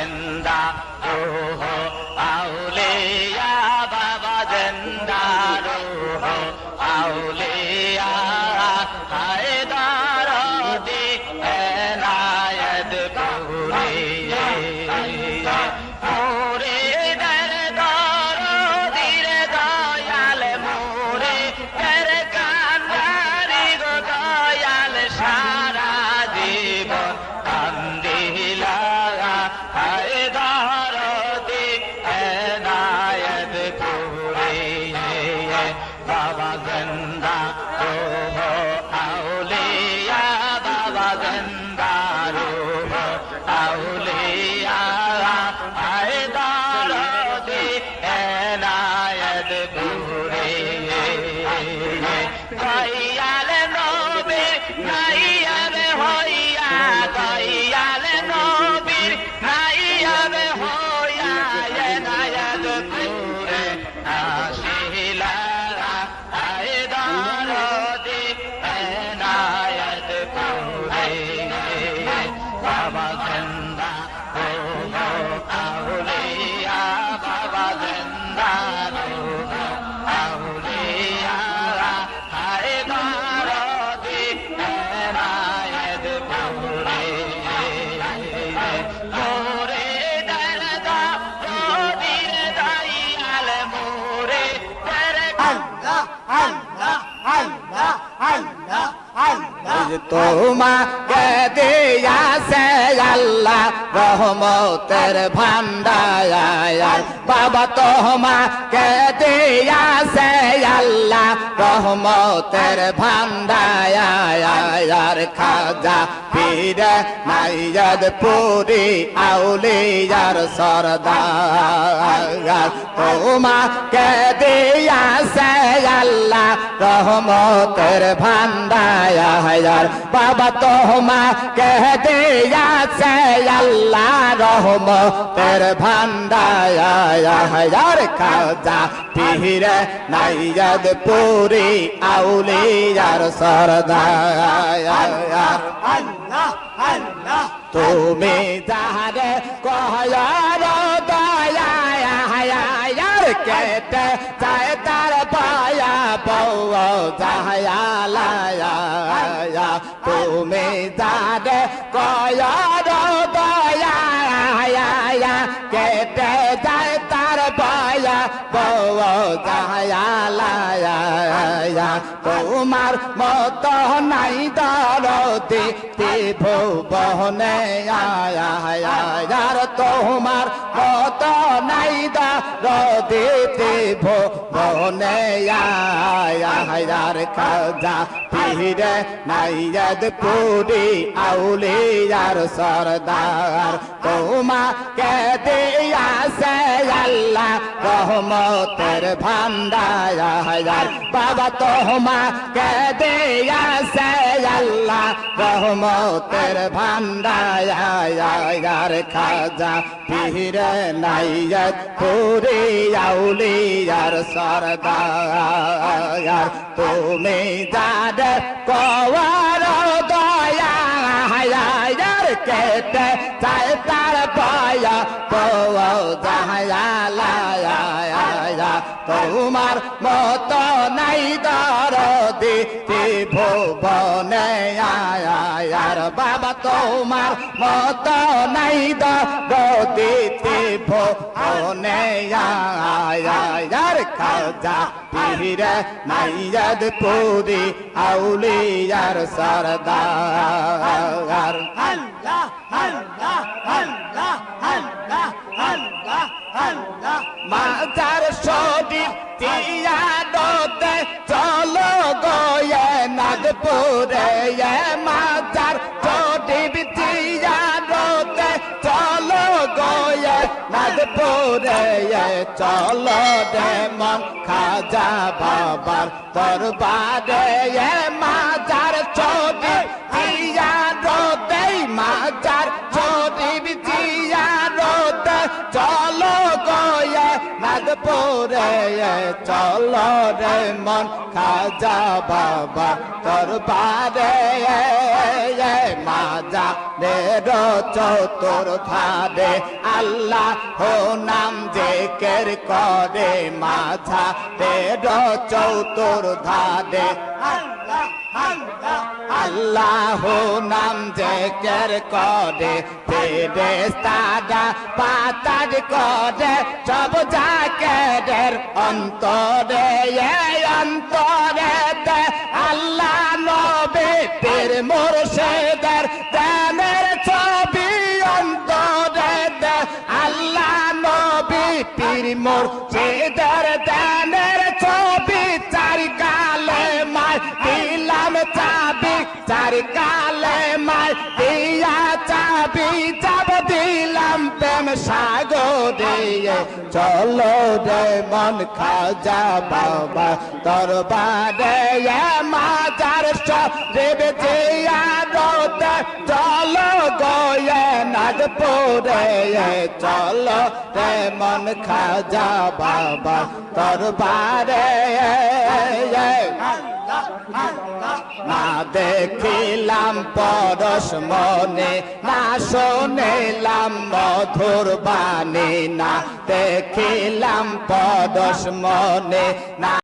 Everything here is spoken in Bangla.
ಚಂದ ಓಹೋ দয়াল নবীর নাইয়ার হইয়া দয়াল নবীর নাইয়ার হইয়া এনায়ত করে আসিলা তোমাকে দিয়াছে আল্লাহ রহমতের ভান্ডার। বাবা তোমাকে দিয়াছে আল্লাহ রহমতের ভান্ডার। খাজা পীরে নাইয়াদ পুরি আউলিয়ার সরদার। তোমাকে দিয়াছে আল্লাহ রহমতের ভান্ডার। বাবা তোমাকে দিয়াছে আল্লাহ রহমতের ভান্ডার। খাজা পীরে নাইয়াদ পুরি আউলিয়ার সরদার। আল্লাহ তুমি যাহারে কহয়ার দয়ার কেটে যায় তার পায়া বউ যাহায়া তুমি যাহারে কয়ার দয়া কেটে যায় তার পায়া বউ যাহায়া তোমার মত নাই দরদি ভুবনে আয়ার, তোমার মত নাই দরদি ভুবনে আয়ার, খাজা পীরে নাইয়াদ পুরি আউলিয়ার সরদার। তোমাকে দিয়াছে আল্লাহ রহমতের ভান্ডার বাবা তোমাকে দিয়াছে আল্লাহ, রহমতের ভান্ডার খাজা পীরে নাইয়াদ পুরি আউলিয়ার সরদার। তুমি যাদের কওয়ার দয়া হায়ার কেটে চাই তার পায়া পয়া যাহায়া তোমার মত নাই দরদি ভুবনে আয়ার বাবা, তোমার মত নাই দরদি ভুবনে আয়ার খাজা পীরে নাইয়াদ পুরি, আউলিয়ার সরদার। আল্লাহ আল্লাহ আল্লাহ। মাজার শরীর তিয়া দোতে চলো গয়ে, নাগপুরে চলো রে মন খাজা বাবার তোর এ মাজার নাগপুরে চলো রে মন, খাজা বাবা, দরবারে মাজা রে চতুর ধারে আল্লাহ হো নাম জেকের করে মাঝা রে চতুর ধারে আল্লাহ আল্লাহ নাম জেকের করে সাদা পাতার করে, সব জাকের অন্তরে, এই অন্তরে দে আল্লাহ নবে পীর মুর্শিদের দানের ছবি অন্তরে দে আল্লাহ নবী পীর মুর্শিদের দানের ছবি চারি কালে মায় দিলাম চাবি চারি কালে মায় দিয়া চাবি দিলাম প্রেম সাগরে চলো রে মন খাজা বাবা তোর বারে মাজার সরে জিয়ারতে চলো গয়ে নাগপুরে, চলো রে মন খাজা বাবা তোর বারে না দেখিলাম পরশ মনে না শোনিলাম মধুর বাণী না দেখিলাম পরশ মনে না